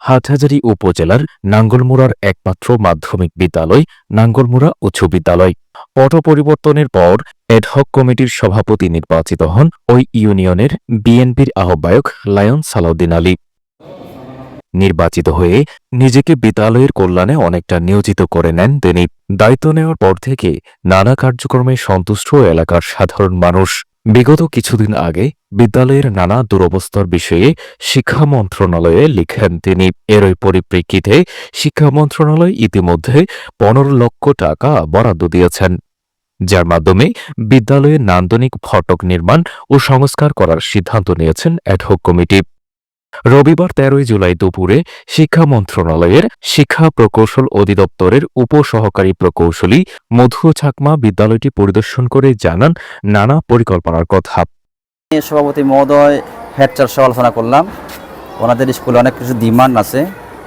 হাটহাজারী উপজেলার নাঙ্গলমুড়ার একমাত্র মাধ্যমিক বিদ্যালয় নাঙ্গলমুড়া উচ্চ বিদ্যালয়। পট পরিবর্তনের পর এডহক কমিটির সভাপতি নির্বাচিত হন ওই ইউনিয়নের বিএনপির আহ্বায়ক লায়ন সালাউদ্দিন আলী। নির্বাচিত হয়ে নিজেকে বিদ্যালয়ের কল্যাণে অনেকটা নিয়োজিত করে নেন তিনি। দায়িত্ব নেওয়ার পর থেকে নানা কার্যক্রমে সন্তুষ্ট এলাকার সাধারণ মানুষ। বিগত কিছুদিন আগে বিদ্যালয়ের নানা দুরবস্থার বিষয়ে শিক্ষা মন্ত্রণালয়ে লিখেন তিনি। এরই পরিপ্রেক্ষিতে শিক্ষা মন্ত্রণালয় ইতিমধ্যে পনেরো লক্ষ টাকা বরাদ্দ দিয়েছেন। যার মাধ্যমে বিদ্যালয়ে নান্দনিক ফটক নির্মাণ ও সংস্কার করার সিদ্ধান্ত নিয়েছেন অ্যাডহক কমিটি। রবিবার তেরোই জুলাই দুপুরে শিক্ষা মন্ত্রণালয়ের শিক্ষা প্রকৌশল অধিদপ্তরের উপসহকারী প্রকৌশলী মধু চাকমা বিদ্যালয়টি পরিদর্শন করে জানান নানা পরিকল্পনার কথা। সভাপতি মহোদয়, হেড চার আলোচনা করলাম। ওনাদের স্কুলে অনেক কিছু ডিমান্ড আছে।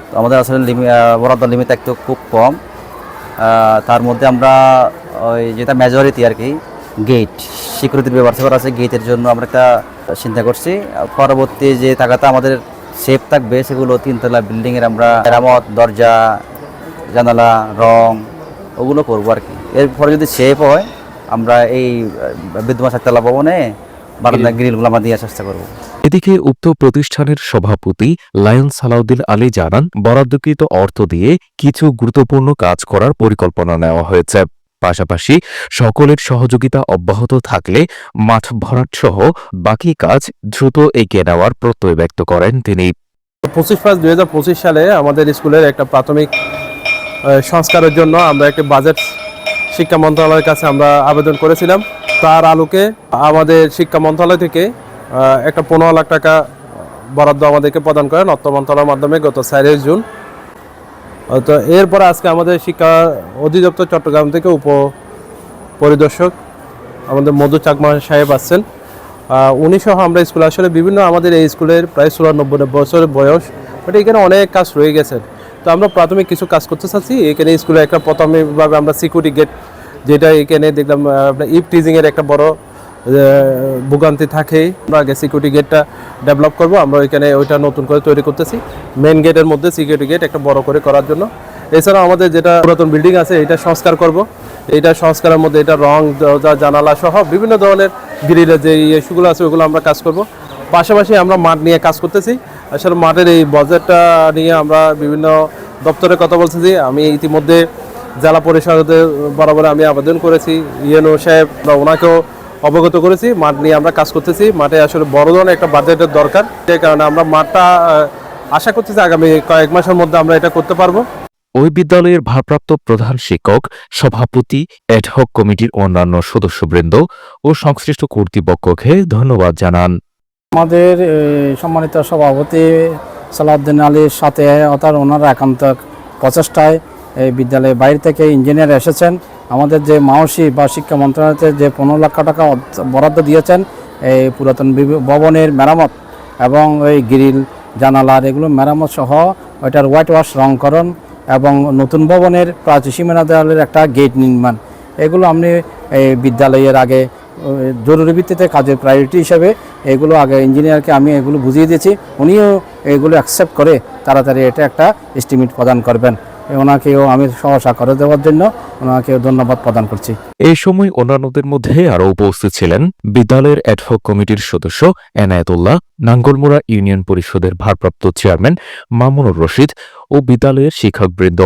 তো আমাদের আসলে বরাদ্দ লিমিট একটু খুব কম। তার মধ্যে আমরা ওই যেটা মেজরিটি আর কি গেট সিকিউরিটির ব্যবস্থা আছে গেটের জন্য আমরা একটা চিন্তা করছি। পরবর্তী যে টাকাটা আমাদের সেফ থাকবে সেগুলো তিনতলা বিল্ডিংয়ের আমরা মেরামত দরজা জানালা রং ওগুলো করব আর কি। এরপরে যদি সেফ হয় আমরা এই বিদ্যমান সাততলা ভবনে বারান্দা গ্রিলগুলো আমরা দিয়ে চেষ্টা করব। এদিকে উক্ত প্রতিষ্ঠানের সভাপতি লায়ন সালাউদ্দিন আলী জানান বরাদ্দকৃত অর্থ দিয়ে কিছু গুরুত্বপূর্ণ কাজ করার পরিকল্পনা নেওয়া হয়েছে। পাশাপাশি সকলের সহযোগিতা অব্যাহত থাকলে মাঠ ভরাট সহ বাকি কাজ দ্রুত এগিয়ে নেওয়ার প্রত্যয় ব্যক্ত করেন তিনি। পঁচিশ পাঁচ দুই হাজার পঁচিশ সালে আমাদের স্কুলের একটা প্রাথমিক সংস্কারের জন্য আমরা একটি বাজেট শিক্ষা মন্ত্রণালয়ের কাছে আমরা আবেদন করেছিলাম। তার আলোকে আমাদের শিক্ষা মন্ত্রণালয় থেকে একটা পনেরো লাখ টাকা বরাদ্দ আমাদেরকে প্রদান করেন অর্থ মন্ত্রণালয়ের মাধ্যমে গত চারই জুন। তো এরপর আজকে আমাদের শিক্ষা অধিদপ্তর চট্টগ্রাম থেকে উপ পরিদর্শক আমাদের মধু চাকমা সাহেব আসছেন উনি সহ আমরা স্কুলে আসলে বিভিন্ন আমাদের এই স্কুলের প্রায় চুরানব্বই বছরের বয়স বাট এখানে অনেক কাজ রয়ে গেছে। তো আমরা প্রাথমিক কিছু কাজ করতে চাচ্ছি। এখানে স্কুলে একটা প্রাথমিকভাবে আমরা সিকিউরিটি গেট যেটা এখানে দেখলাম আপনার ইফ টিজিংয়ের একটা বড় ভোগান্তি থাকে আমরা আগে সিকিউরিটি গেটটা ডেভেলপ করব, আমরা ওইখানে ওইটা নতুন করে তৈরি করতেছি। মেন গেটের মধ্যে সিকিউরিটি গেট একটা বড় করে করার জন্য। এছাড়া আমাদের যেটা পুরাতন বিল্ডিং আছে, এটা সংস্কার করব। এটা সংস্কারের মধ্যে এটা রং, দরজা, জানালা সহ বিভিন্ন ধরনের গ্রিলের যে ইস্যুগুলো আছে, ওগুলো আমরা কাজ করব। পাশাপাশি আমরা মাঠ নিয়ে কাজ করতেছি। আসলে মাঠের এই বাজেটটা নিয়ে আমরা বিভিন্ন দপ্তরে কথা বলতেছি। আমি ইতিমধ্যে জেলা পরিষদের বরাবর আমি আবেদন করেছি। ইয়েনো সাহেব বা ওনাকেও অবগত করেছি মাঠ নিয়ে আমরা কাজ করতেছি। মাঠে আসলে বড় ধরনের একটা বাজেটের দরকার যে কারণে আমরা মাঠটা আশা করতেছি আগামী কয়েক মাসের মধ্যে আমরা এটা করতে পারব। ওই বিদ্যালয়ের ভারপ্রাপ্ত প্রধান শিক্ষক সভাপতি অ্যাডহক কমিটির অন্যান্য সদস্যবৃন্দ ও সংশ্লিষ্ট কর্তৃপক্ষকে ধন্যবাদ জানান। আমাদের সম্মানিত সভাপতি সালাউদ্দিন আলীর সাথে অর্থাৎ ওনার একান্ত প্রচেষ্টায় এই বিদ্যালয়ের বাইরে থেকে ইঞ্জিনিয়ার এসেছেন। আমাদের যে মাওসি বা শিক্ষা মন্ত্রণালয়তে যে পনেরো লক্ষ টাকা বরাদ্দ দিয়েছেন এই পুরাতন ভবনের মেরামত এবং ওই গ্রিল, জানালার এগুলো মেরামত সহ ওইটার হোয়াইট ওয়াশ রংকরণ এবং নতুন ভবনের প্রাচী সীমানা দেওয়ালের একটা গেট নির্মাণ। এগুলো আপনি এই বিদ্যালয়ের আগে জরুরি ভিত্তিতে কাজের প্রায়োরিটি হিসাবে এগুলো আগে ইঞ্জিনিয়ারকে আমি এগুলো বুঝিয়ে দিয়েছি। উনিও এগুলো অ্যাকসেপ্ট করে তাড়াতাড়ি এটা একটা এস্টিমেট প্রদান করবেন। ওনাকেও আমি সহসা করে দেওয়ার জন্য ওনাকেও ধন্যবাদ প্রদান করছি। এই সময় অন্যান্যদের মধ্যে আরও উপস্থিত ছিলেন বিদ্যালয়ের অ্যাডহক কমিটির সদস্য এনায়েতুল্লাহ, নাঙ্গলমোড়া ইউনিয়ন পরিষদের ভারপ্রাপ্ত চেয়ারম্যান মামুনুর রশিদ ও বিদ্যালয়ের শিক্ষকবৃন্দ।